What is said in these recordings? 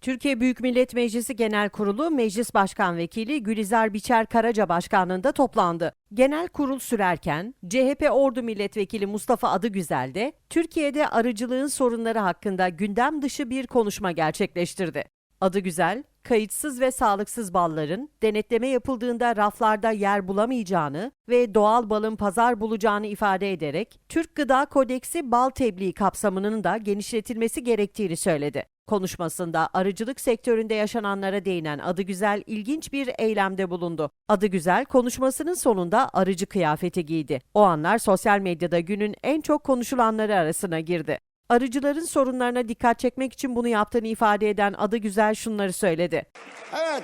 Türkiye Büyük Millet Meclisi Genel Kurulu Meclis Başkan Vekili Gülizar Biçer Karaca Başkanlığında toplandı. Genel kurul sürerken CHP Ordu Milletvekili Mustafa Adıgüzel de Türkiye'de arıcılığın sorunları hakkında gündem dışı bir konuşma gerçekleştirdi. Adıgüzel, kayıtsız ve sağlıksız balların denetleme yapıldığında raflarda yer bulamayacağını ve doğal balın pazar bulacağını ifade ederek Türk Gıda Kodeksi bal tebliğ kapsamının da genişletilmesi gerektiğini söyledi. Konuşmasında arıcılık sektöründe yaşananlara değinen Adıgüzel ilginç bir eylemde bulundu. Adıgüzel konuşmasının sonunda arıcı kıyafeti giydi. O anlar sosyal medyada günün en çok konuşulanları arasına girdi. Arıcıların sorunlarına dikkat çekmek için bunu yaptığını ifade eden Adıgüzel şunları söyledi. Evet,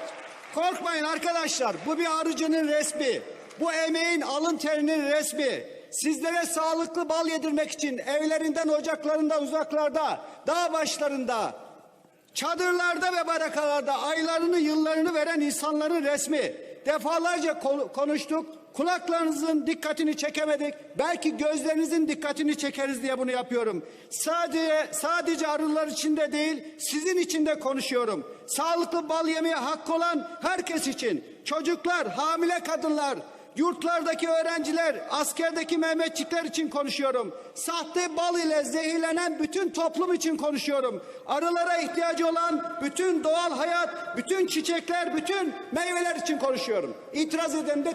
korkmayın arkadaşlar. Bu bir arıcının resmi. Bu emeğin alın terinin resmi. Sizlere sağlıklı bal yedirmek için evlerinden, ocaklarında, uzaklarda, dağ başlarında, çadırlarda ve barakalarda aylarını, yıllarını veren insanların resmi. Defalarca konu- konuştuk. Kulaklarınızın dikkatini çekemedik. Belki gözlerinizin dikkatini çekeriz diye bunu yapıyorum. Sadece sadece arılar için de değil, sizin için de konuşuyorum. Sağlıklı bal yemeye hakkı olan herkes için. Çocuklar, hamile kadınlar, Yurtlardaki öğrenciler, askerdeki Mehmetçikler için konuşuyorum. Sahte bal ile zehirlenen bütün toplum için konuşuyorum. Arılara ihtiyacı olan bütün doğal hayat, bütün çiçekler, bütün meyveler için konuşuyorum. İtiraz eden de